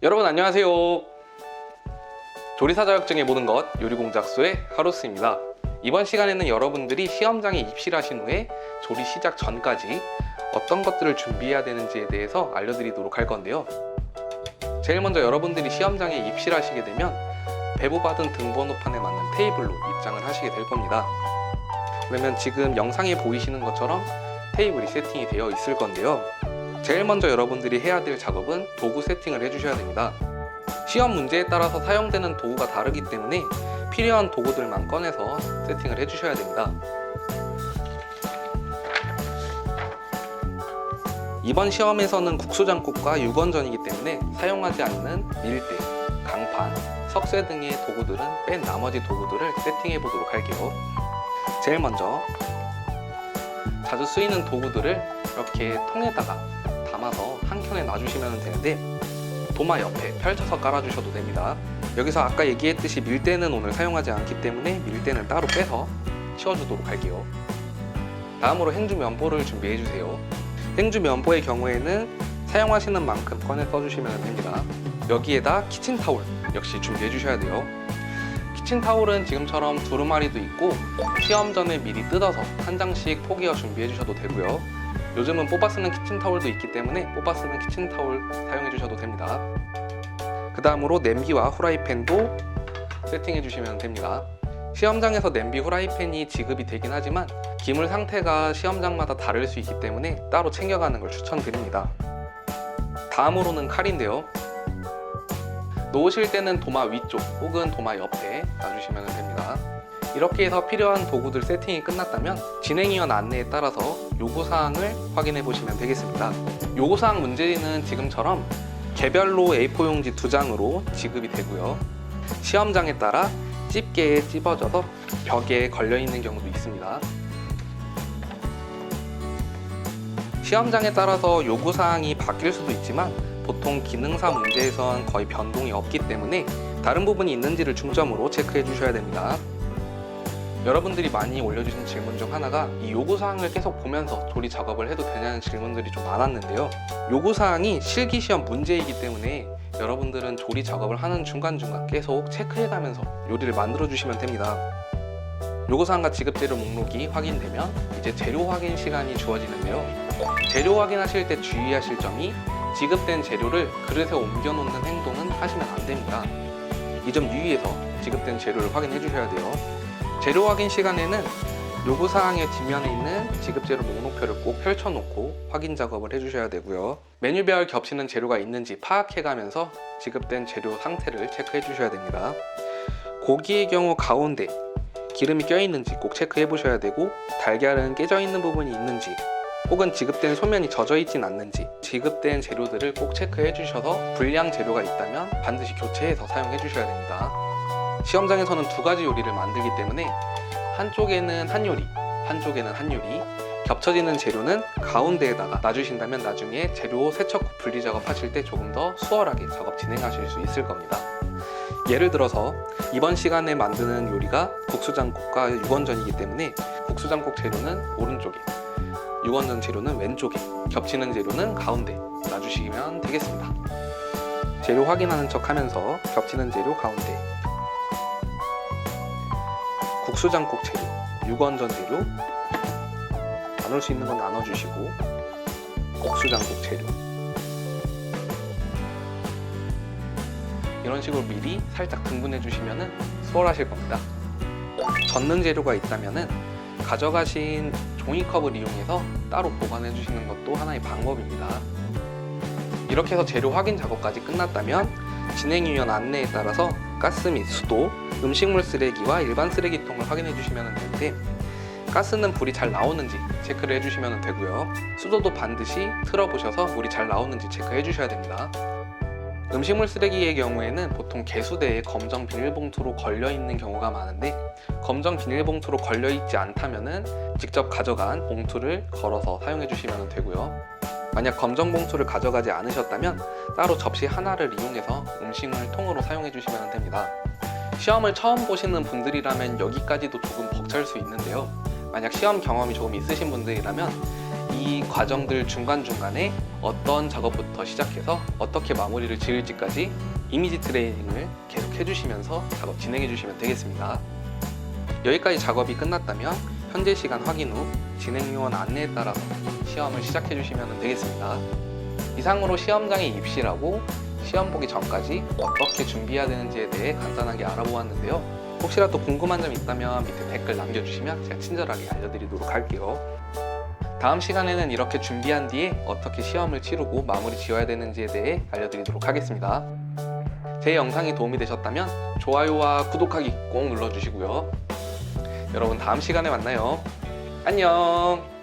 여러분 안녕하세요. 조리사 자격증의 모든 것 요리공작소의 하루스입니다. 이번 시간에는 여러분들이 시험장에 입실하신 후에 조리 시작 전까지 어떤 것들을 준비해야 되는지에 대해서 알려드리도록 할 건데요. 제일 먼저 여러분들이 시험장에 입실하시게 되면 배부받은 등번호판에 맞는 테이블로 입장을 하시게 될 겁니다. 그러면 지금 영상에 보이시는 것처럼 테이블이 세팅이 되어 있을 건데요. 제일 먼저 여러분들이 해야 될 작업은 도구 세팅을 해주셔야 됩니다. 시험 문제에 따라서 사용되는 도구가 다르기 때문에 필요한 도구들만 꺼내서 세팅을 해주셔야 됩니다. 이번 시험에서는 국수장국과 유건전이기 때문에 사용하지 않는 밀대, 강판, 석쇠 등의 도구들은 뺀 나머지 도구들을 세팅해 보도록 할게요. 제일 먼저 자주 쓰이는 도구들을 이렇게 통에다가 담아서 한 켠에 놔주시면 되는데 도마 옆에 펼쳐서 깔아주셔도 됩니다. 여기서 아까 얘기했듯이 밀대는 오늘 사용하지 않기 때문에 밀대는 따로 빼서 치워주도록 할게요. 다음으로 행주 면보를 준비해 주세요. 행주 면보의 경우에는 사용하시는 만큼 꺼내 써주시면 됩니다. 여기에다 키친타올 역시 준비해 주셔야 돼요. 키친타올은 지금처럼 두루마리도 있고 시험 전에 미리 뜯어서 한 장씩 포개어 준비해 주셔도 되고요. 요즘은 뽑아 쓰는 키친타올도 있기 때문에 뽑아 쓰는 키친타올 사용해 주셔도 됩니다. 그 다음으로 냄비와 후라이팬도 세팅해 주시면 됩니다. 시험장에서 냄비 후라이팬이 지급이 되긴 하지만 기물 상태가 시험장마다 다를 수 있기 때문에 따로 챙겨가는 걸 추천드립니다. 다음으로는 칼인데요. 놓으실 때는 도마 위쪽 혹은 도마 옆에 놔주시면 됩니다. 이렇게 해서 필요한 도구들 세팅이 끝났다면 진행위원 안내에 따라서 요구사항을 확인해 보시면 되겠습니다. 요구사항 문제는 지금처럼 개별로 A4 용지 두 장으로 지급이 되고요. 시험장에 따라 집게에 찝어져서 벽에 걸려 있는 경우도 있습니다. 시험장에 따라서 요구사항이 바뀔 수도 있지만 보통 기능사 문제에선 거의 변동이 없기 때문에 다른 부분이 있는지를 중점으로 체크해 주셔야 됩니다. 여러분들이 많이 올려주신 질문 중 하나가 이 요구사항을 계속 보면서 조리 작업을 해도 되냐는 질문들이 좀 많았는데요. 요구사항이 실기시험 문제이기 때문에 여러분들은 조리 작업을 하는 중간중간 계속 체크해가면서 요리를 만들어주시면 됩니다. 요구사항과 지급재료 목록이 확인되면 이제 재료 확인 시간이 주어지는데요. 재료 확인하실 때 주의하실 점이 지급된 재료를 그릇에 옮겨놓는 행동은 하시면 안 됩니다. 이 점 유의해서 지급된 재료를 확인해 주셔야 돼요. 재료 확인 시간에는 요구사항의 뒷면에 있는 지급재료 목록표를 꼭 펼쳐놓고 확인 작업을 해주셔야 되고요. 메뉴별 겹치는 재료가 있는지 파악해가면서 지급된 재료 상태를 체크해 주셔야 됩니다. 고기의 경우 가운데 기름이 껴있는지 꼭 체크해 보셔야 되고 달걀은 깨져 있는 부분이 있는지 혹은 지급된 소면이 젖어 있진 않는지 지급된 재료들을 꼭 체크해 주셔서 불량 재료가 있다면 반드시 교체해서 사용해 주셔야 됩니다. 시험장에서는 두 가지 요리를 만들기 때문에 한쪽에는 한 요리, 한쪽에는 한 요리 겹쳐지는 재료는 가운데에다가 놔주신다면 나중에 재료 세척 후 분리 작업하실 때 조금 더 수월하게 작업 진행하실 수 있을 겁니다. 예를 들어서 이번 시간에 만드는 요리가 국수장국과 육원전이기 때문에 국수장국 재료는 오른쪽에 육원전 재료는 왼쪽에 겹치는 재료는 가운데 놔주시면 되겠습니다. 재료 확인하는 척 하면서 겹치는 재료 가운데 국수장국 재료, 육원전 재료 나눌 수 있는 건 나눠주시고 국수장국 재료 이런 식으로 미리 살짝 등분해 주시면 수월하실 겁니다. 젓는 재료가 있다면 가져가신 종이컵을 이용해서 따로 보관해 주시는 것도 하나의 방법입니다. 이렇게 해서 재료 확인 작업까지 끝났다면 진행위원 안내에 따라서 가스 및 수도, 음식물 쓰레기와 일반 쓰레기통을 확인해 주시면 되는데 가스는 불이 잘 나오는지 체크를 해주시면 되고요. 수도도 반드시 틀어보셔서 물이 잘 나오는지 체크해 주셔야 됩니다. 음식물 쓰레기의 경우에는 보통 개수대에 검정 비닐봉투로 걸려 있는 경우가 많은데 검정 비닐봉투로 걸려 있지 않다면은 직접 가져간 봉투를 걸어서 사용해 주시면 되고요. 만약 검정 봉투를 가져가지 않으셨다면 따로 접시 하나를 이용해서 음식물 통으로 사용해 주시면 됩니다. 시험을 처음 보시는 분들이라면 여기까지도 조금 벅찰 수 있는데요. 만약 시험 경험이 조금 있으신 분들이라면 이 과정들 중간중간에 어떤 작업부터 시작해서 어떻게 마무리를 지을지까지 이미지 트레이닝을 계속 해주시면서 작업 진행해 주시면 되겠습니다. 여기까지 작업이 끝났다면 현재 시간 확인 후 진행 요원 안내에 따라서 시험을 시작해 주시면 되겠습니다. 이상으로 시험장에 입실하고 시험 보기 전까지 어떻게 준비해야 되는지에 대해 간단하게 알아보았는데요. 혹시라도 궁금한 점 있다면 밑에 댓글 남겨주시면 제가 친절하게 알려드리도록 할게요. 다음 시간에는 이렇게 준비한 뒤에 어떻게 시험을 치르고 마무리 지어야 되는지에 대해 알려드리도록 하겠습니다. 제 영상이 도움이 되셨다면 좋아요와 구독하기 꼭 눌러주시고요. 여러분 다음 시간에 만나요. 안녕.